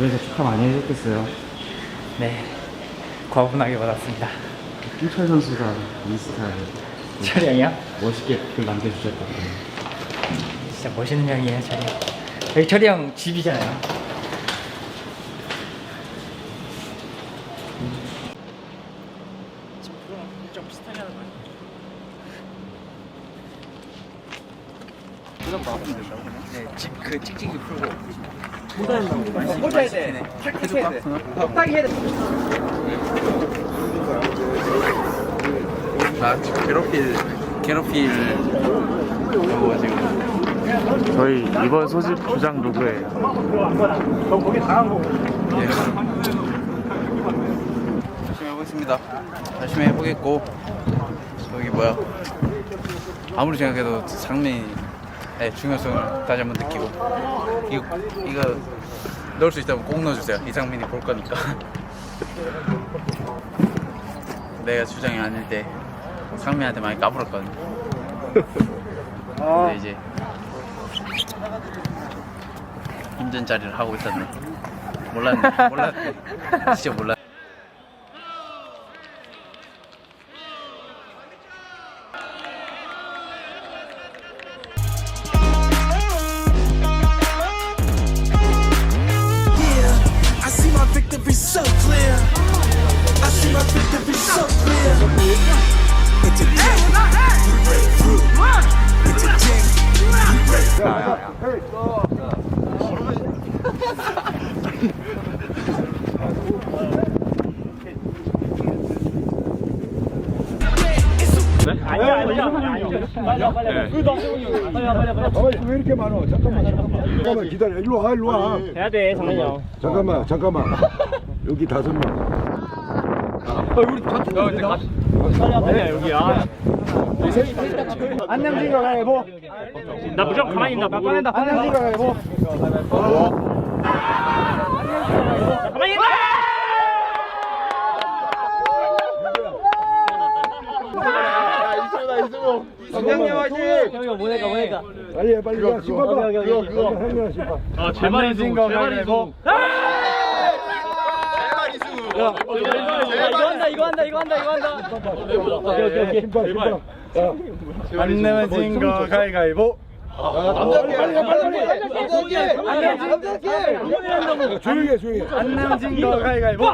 주변에서 축하 많이 해줬겠어요. 네, 과분하게 받았습니다. 김철 선수가 인스타에 철이 형이요? 멋있게 글 남겨주셨거든요. 진짜 멋있는 형이에요, 철이 형. 여기 철이 형 집이잖아요. 좀 비슷하게 하는 거예요. 네, 집그 찍찍이 풀고. 꽂아야 돼. 네. 해줄까? 적당히 해야 돼. 나 지금 괴롭힐 괴롭힐 거 지금 저희 이번 소집 부장 누구예요? 예. 열심히 해보겠습니다. 열심히 해보겠고 여기 뭐야 아무리 생각해도 상민 의 중요성을 다시 한번 느끼고 이거 이거 넣을 수 있다면 꼭 넣어주세요. 이상민이 볼 거니까. 내가 주장이 아닐 때 상민한테 많이 까불었거든. 근데 이제 힘든 자리를 하고 있었네. 몰랐네. 몰랐네. 진짜 몰랐. I break through. 왜 이렇게 많어? 잠깐만, 잠깐만. 잠깐만 기다려. 일로 와, 일로 와. 해야 돼, 장난이 형. 잠깐만, 잠깐만. 여기 다섯 명. 아니야, 여기. 아. 안녕진 거 가위보. 나 무조건 가만히 있나 보고. 안녕진 거 가위보. 가만히 있나! 선장님 화이팅! 형이 뭐니까, 뭐니까. 빨리 해, 빨리 가. 신발 봐. 그거, 그거. 아, 제발 이승, 제발 이 승. 이거 한다, 이거 한다, 이거 한다, 이거 한다. 오케이, 오케이, 오케이. 자, 안 내면 거 가위가위보. 빨리 가, 빨리 가, 빨리 가. 조용히 해, 조용히 해. 안 내면 거 가위가위보.